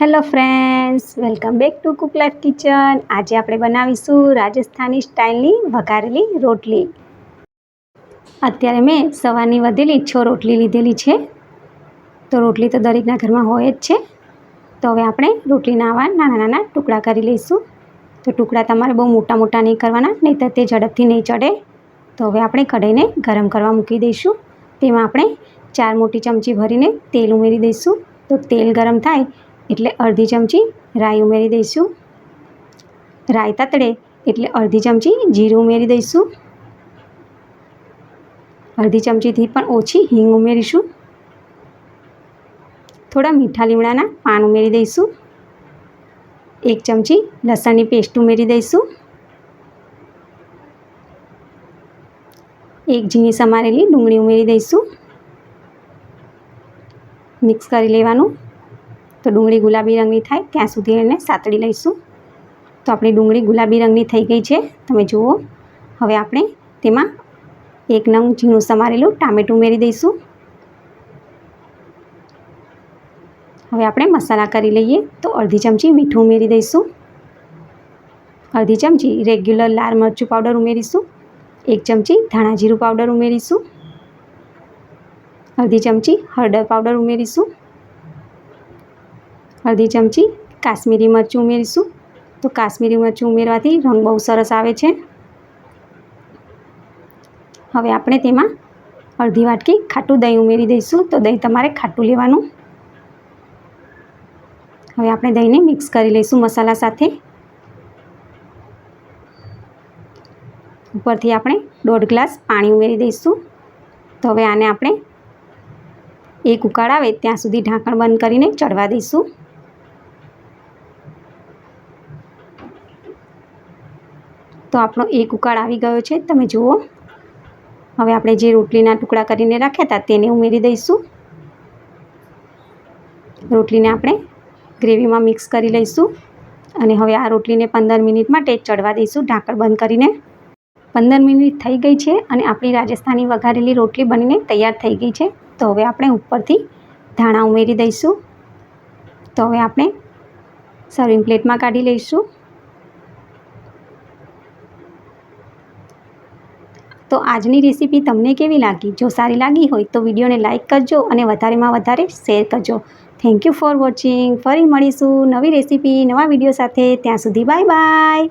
Hello friends welcome back to cook life kitchen આજે આપણે બનાવીશું રાજસ્થાની સ્ટાઇલની વઘારેલી રોટલી. અત્યારે મેં સવારની વધેલી છ રોટલી લીધેલી છે. તો રોટલી તો દરેકના ઘરમાં હોય જ છે. તો હવે આપણે રોટલીના આવા નાના નાના ટુકડા કરી લઈશું. તો ટુકડા તમારે બહુ મોટા મોટા નહીં કરવાના નહીં તો તે ઝડપથી નહીં ચડે. તો હવે આપણે કઢાઈને ગરમ કરવા મૂકી દઈશું. તેમાં આપણે ચાર મોટી ચમચી ભરીને તેલ ઉમેરી દઈશું. તો તેલ ગરમ થાય એટલે અડધી ચમચી રાઈ ઉમેરી દઈશું. રાઈ તતડે એટલે અડધી ચમચી જીરું ઉમેરી દઈશું. અડધી ચમચીથી પણ ઓછી હિંગ ઉમેરીશું. થોડા મીઠા લીમડાના પાન ઉમેરી દઈશું. એક ચમચી લસણની પેસ્ટ ઉમેરી દઈશું. એક ઝીણી સમારેલી ડુંગળી ઉમેરી દઈશું. મિક્સ કરી લેવાનું. તો ડુંગળી ગુલાબી રંગની થાય, ત્યાં સુધી એને સાતળી લઈશું. તો આપણી ડુંગળી ગુલાબી રંગની થઈ ગઈ છે. તમે જુઓ, હવે આપણે તેમાં એક નંગ ઝીણું સમારેલું ટામેટું ઉમેરી દઈશું. હવે આપણે મસાલા કરી લઈએ, તો અડધી ચમચી મીઠું ઉમેરી દઈશું. અડધી ચમચી રેગ્યુલર લાલ મરચું પાવડર ઉમેરીશું. એક ચમચી ધાણા જીરું પાવડર ઉમેરીશું. અડધી ચમચી હળદર પાવડર ઉમેરીશું. અડધી ચમચી, કાશ્મીરી મરચું ઉમેરીશું. તો કાશ્મીરી મરચું ઉમેરવાથી રંગ બહુ સરસ આવે છે. હવે આપણે તેમાં અડધી વાટકી ખાટું દહીં ઉમેરી દઈશું. તો દહીં તમારે ખાટું લેવાનું. હવે આપણે દહીંને મિક્સ કરી લઈશું મસાલા સાથે. ઉપરથી આપણે દોઢ ગ્લાસ પાણી ઉમેરી દઈશું. તો હવે આને આપણે એક ઉકાળ આવે ત્યાં સુધી ઢાંકણ બંધ કરીને ચડવા દઈશું. તો આપણો એક ઉકાળ આવી ગયો છે. તમે જુઓ. હવે આપણે જે રોટલીના ટુકડા કરીને રાખ્યા હતા તેને ઉમેરી દઈશું. રોટલીને આપણે ગ્રેવીમાં મિક્સ કરી લઈશું અને હવે આ રોટલીને પંદર મિનિટ માટે ચડવા દઈશું. ઢાંકણ બંધ કરીને પંદર મિનિટ થઈ ગઈ છે અને આપણી રાજસ્થાની વઘારેલી રોટલી બનીને તૈયાર થઈ ગઈ છે. તો હવે આપણે ઉપરથી ધાણા ઉમેરી દઈશું. તો હવે આપણે સર્વિંગ પ્લેટમાં કાઢી લઈશું. તો આજની રેસીપી તમને કેવી લાગી? જો સારી લાગી હોય તો વિડીયોને લાઇક કરજો અને વધારેમાં વધારે શેર કરજો. થેન્ક યુ ફોર વોચિંગ ફરી મળીશું નવી રેસીપી, નવા વીડિયો સાથે. ત્યાં સુધી બાય બાય.